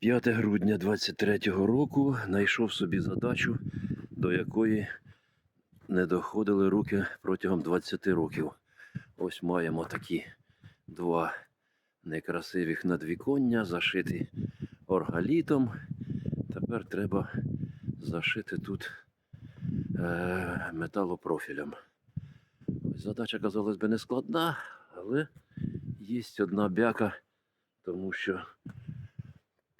5 грудня 23-го року знайшов собі задачу, до якої не доходили руки протягом 20 років. Ось маємо такі два некрасивих надвіконня, зашиті оргалітом. Тепер треба зашити тут е, металопрофілем. Задача, казалось би, не складна, але є одна бяка, тому що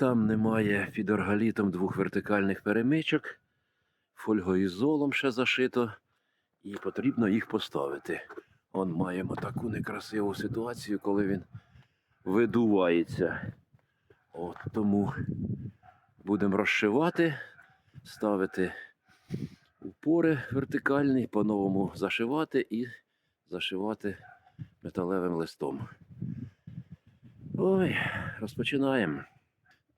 там немає під оргалітом двох вертикальних перемичок, фольгоізолом ще зашито, і потрібно їх поставити. Он маємо таку некрасиву ситуацію, коли він видувається. От тому будемо розшивати, ставити упори вертикальні, по-новому зашивати і зашивати металевим листом. Ой, розпочинаємо.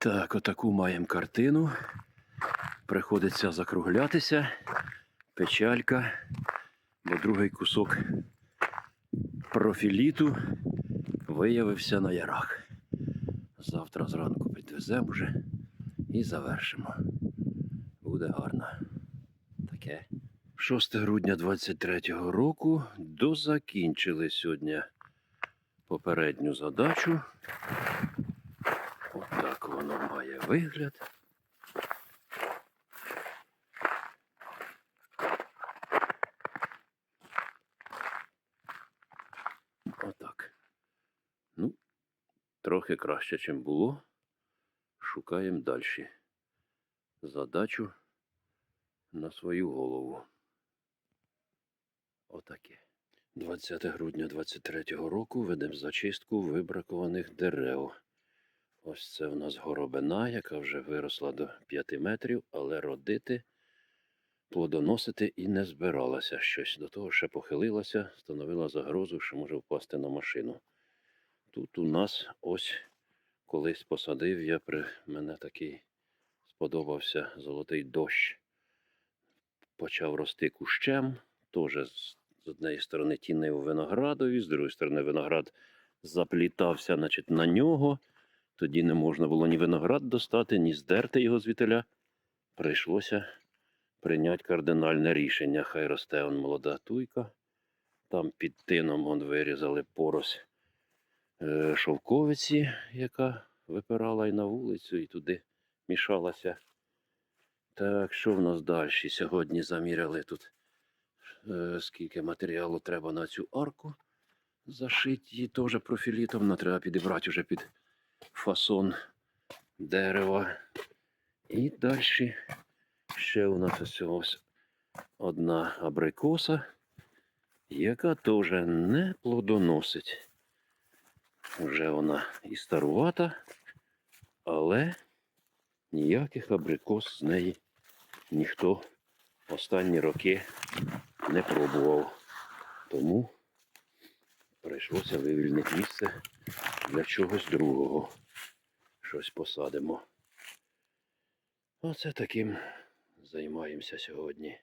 Так, отаку маємо картину. Приходиться закруглятися. Печалька, бо другий кусок профіліту виявився на ярах. Завтра зранку підвеземо вже і завершимо. Буде гарно. Таке. 6 грудня 23-го року дозакінчили сьогодні попередню задачу. Воно має вигляд. Отак. Ну, трохи краще, ніж було. Шукаємо далі. Задачу на свою голову. Отаке. 20 грудня 23-го року ведемо зачистку вибракованих дерев. Ось це у нас горобина, яка вже виросла до 5 метрів, але родити, плодоносити і не збиралася щось. До того ще похилилася, становила загрозу, що може впасти на машину. Тут у нас ось колись посадив я при мене такий сподобався золотий дощ. Почав рости кущем, теж з однієї сторони тінив виноградові, з другої сторони виноград заплітався значить, на нього. Тоді не можна було ні виноград достати, ні здерти його звітеля. Прийшлося прийняти кардинальне рішення. Хай росте он молода туйка. Там під тином он вирізали порось е, шовковиці, яка випирала і на вулицю, і туди мішалася. Так, що в нас далі? Сьогодні заміряли тут, е, скільки матеріалу треба на цю арку. Зашити її теж профілітом, але треба підібрати вже під фасон дерева. І далі ще у нас ось ось одна абрикоса, яка теж не плодоносить. Вже вона і старувата, але ніяких абрикос з неї ніхто останні роки не пробував. Тому прийшлося вивільнити місце для чогось другого. Щось посадимо. Оце таким займаємося сьогодні.